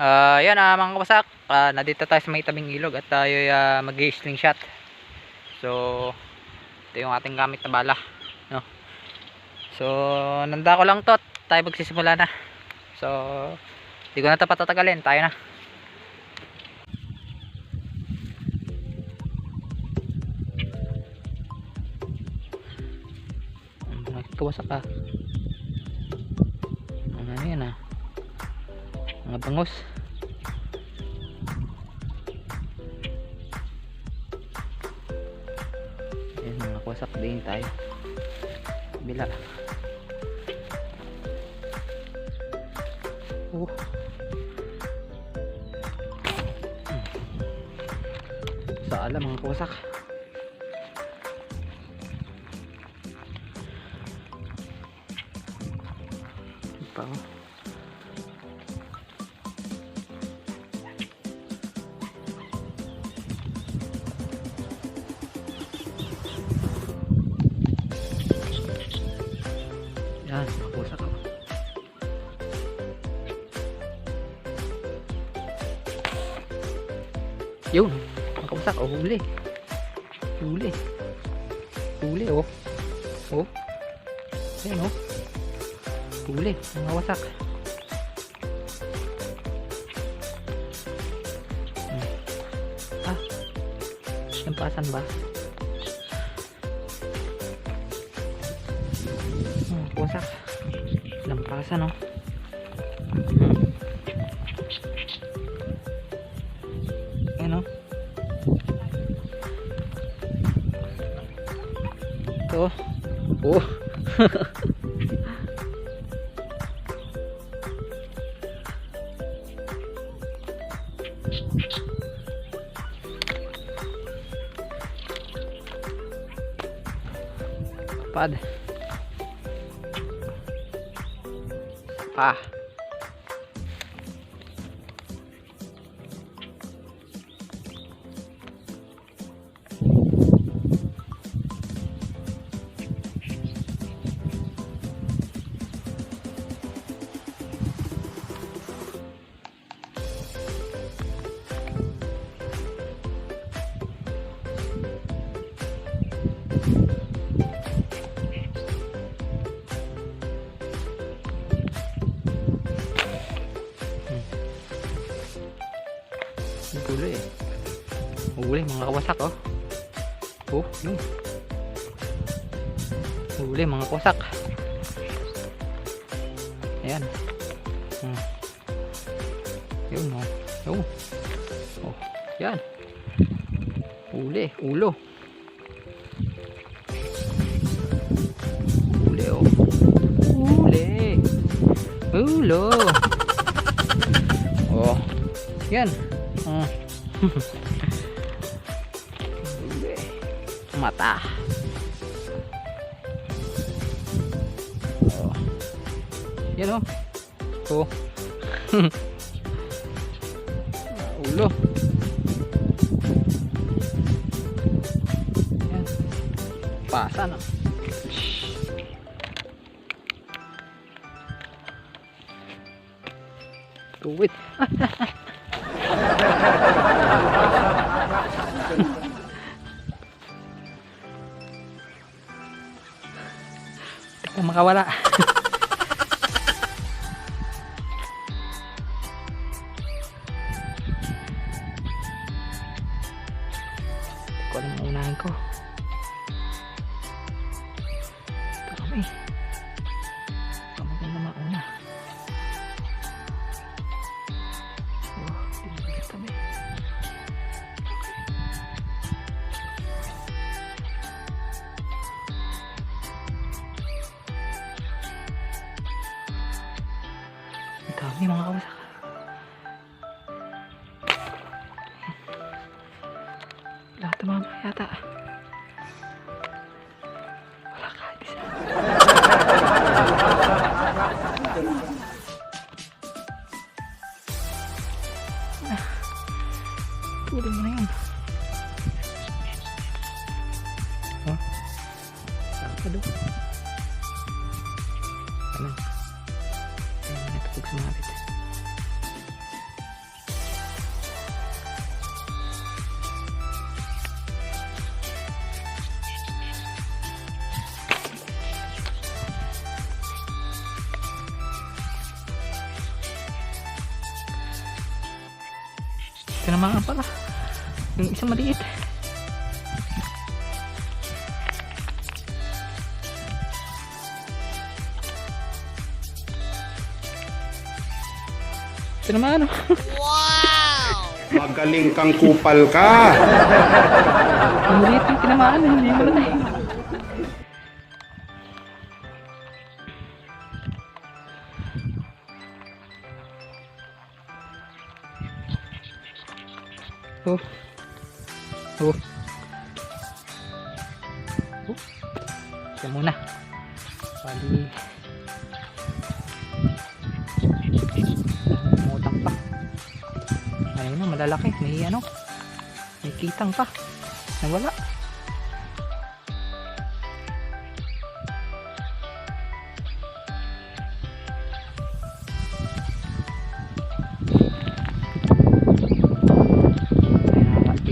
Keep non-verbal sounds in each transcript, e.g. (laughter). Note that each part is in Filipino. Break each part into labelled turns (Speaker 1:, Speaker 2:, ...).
Speaker 1: Ah, yan ah, mga kawasak. Ah, nandito tayo sa may tabing ilog at tayo uh, mag-slingshot. So, ito yung ating gamit na bala, no. So, nanda ko lang 'to. Tayo magsisimula na. So, hindi ko na 'to patatagalin. Tayo na. Nakikawasak ka. Ano yan ah? Mga bangos. Din tayo. Bila. Oh. Hmm. Sa alam mga kwasak. Yun, nakapusak. Oh, huli. Huli. Huli, oh. Oh. Ayan, oh. Huli, nakawasak. Hmm. Ah, nampasan ba? Hmm, wasak. Lampasan, no? Pad. Pa. Gulo eh. Huli mga kawasak oh. Oh, yun. Huli mga kawasak. Ayan. Hmm. Yun oh. Oh. Oh. Yan. Huli. Ulo. Ulo. (laughs) Oh. Yan. Huli. (laughs) Mata. Oh. Yan oh. Oh. (laughs) Ulo. Yan. Pasa no. Tuwit. Ito makawala. (laughs) dami mga kawasak. Lahat tumama yata. Wala kahit isa. Ah, Tulong mo na yun. Oh. Saan ka doon? Ano? hükümatıdır. Kenapa naman pala. Yung isang maliit. Tinamaan oh.
Speaker 2: Magaling kang kupal ka.
Speaker 1: Maliit yung tinamaan. eh. Hindi mo na eh. Oh. Oh. Oh. Yan muna. Bali. Ayun na, malalaki. May ano. May kitang pa. Nawala.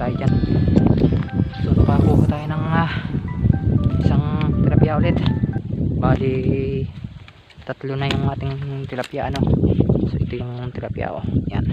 Speaker 1: Tayo dyan. So, nakakuha tayo ng ah, isang tilapia ulit. Bali, tatlo na yung ating tilapia, ano. So, ito yung tilapia, oh. Yan.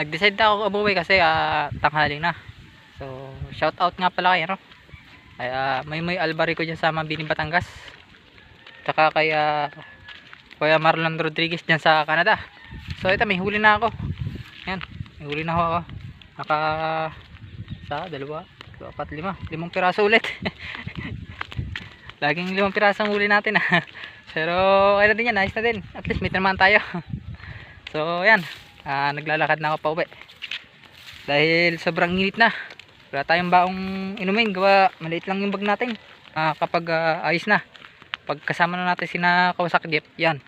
Speaker 1: Nag-decide na ako umuwi kasi ah, tanghali na. So, shout out nga pala kay ano. Kay ah, may may Alvary ko diyan sa Mambini Batangas. Tsaka kay ah, Kuya Marlon Rodriguez diyan sa Canada. So, ito may huli na ako. Yan, may huli na ako. Naka sa dalawa, tatlo, apat, lima. Limang piraso ulit. (laughs) Laging limang piraso ang huli natin ah. (laughs) Pero na din yan, nice na din. At least may naman tayo. (laughs) So, yan. Ah, naglalakad na ako pa uwi. Dahil sobrang init na. Wala tayong baong inumin. Gawa, maliit lang yung bag natin. Ah, kapag ah, ayos na. Pag kasama na natin sina Kawasaki Jeep, yan.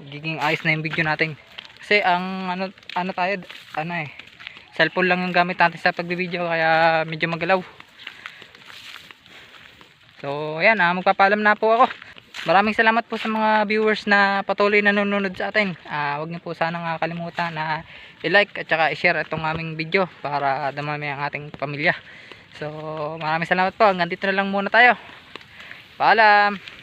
Speaker 1: Giging ayos na yung video natin. Kasi ang ano, ano tayo, ano eh. Cellphone lang yung gamit natin sa pagbibideo kaya medyo magalaw. So, ayan ah, magpapaalam na po ako. Maraming salamat po sa mga viewers na patuloy na nanonood sa atin. Ah, wag niyo po sanang kalimutan na i-like at saka i-share itong aming video para dumami ang ating pamilya. So, maraming salamat po. Hanggang dito na lang muna tayo. Paalam!